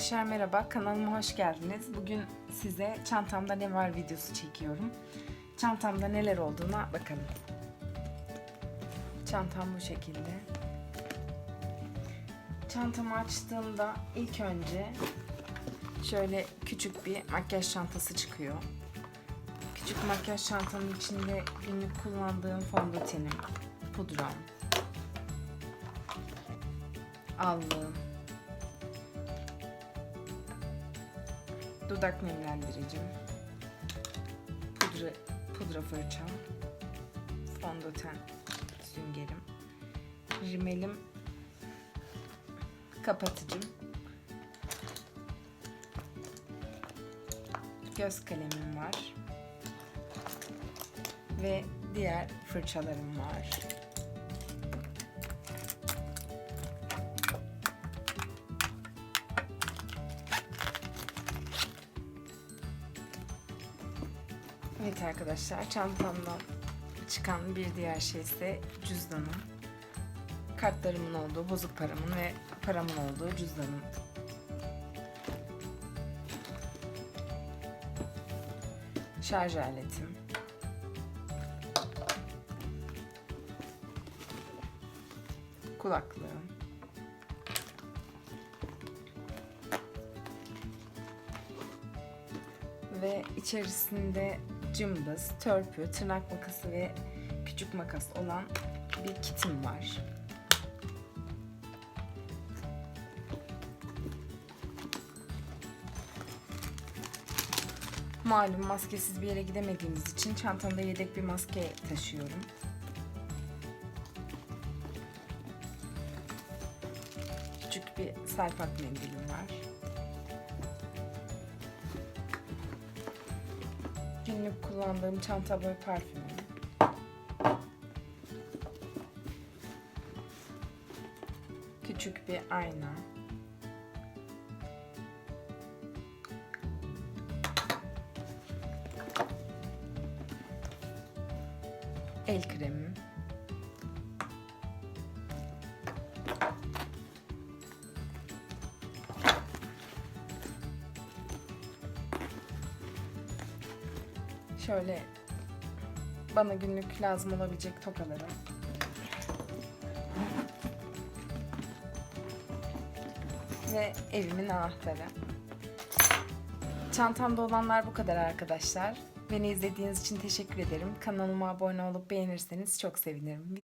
Arkadaşlar merhaba, kanalıma hoş geldiniz. Bugün size çantamda ne var videosu çekiyorum. Çantamda neler olduğuna bakalım. Çantam bu şekilde. Çantamı açtığımda ilk önce şöyle küçük bir makyaj çantası çıkıyor. Küçük makyaj çantanın içinde günlük kullandığım fondötenim, pudram, allığım, dudak nemlendiricim, pudra, pudra fırçam, fondöten süngerim, rimelim, kapatıcım, göz kalemim var. Ve diğer fırçalarım var. Evet arkadaşlar çantamdan çıkan bir diğer şey ise cüzdanım. Kartlarımın olduğu, bozuk paramın ve paramın olduğu cüzdanım. Şarj aletim. Kulaklığım. ve içerisinde cımbız, törpü, tırnak makası ve küçük makas olan bir kitim var. Malum maskesiz bir yere gidemediğimiz için çantamda yedek bir maske taşıyorum. Küçük bir selpak mendilim var. Günlük kullandığım çanta boy parfümüm. Küçük bir ayna. El kremim. Şöyle bana günlük lazım olabilecek tokalarım. Ve evimin anahtarı. Çantamda olanlar bu kadar arkadaşlar. Beni izlediğiniz için teşekkür ederim. Kanalıma abone olup beğenirseniz çok sevinirim.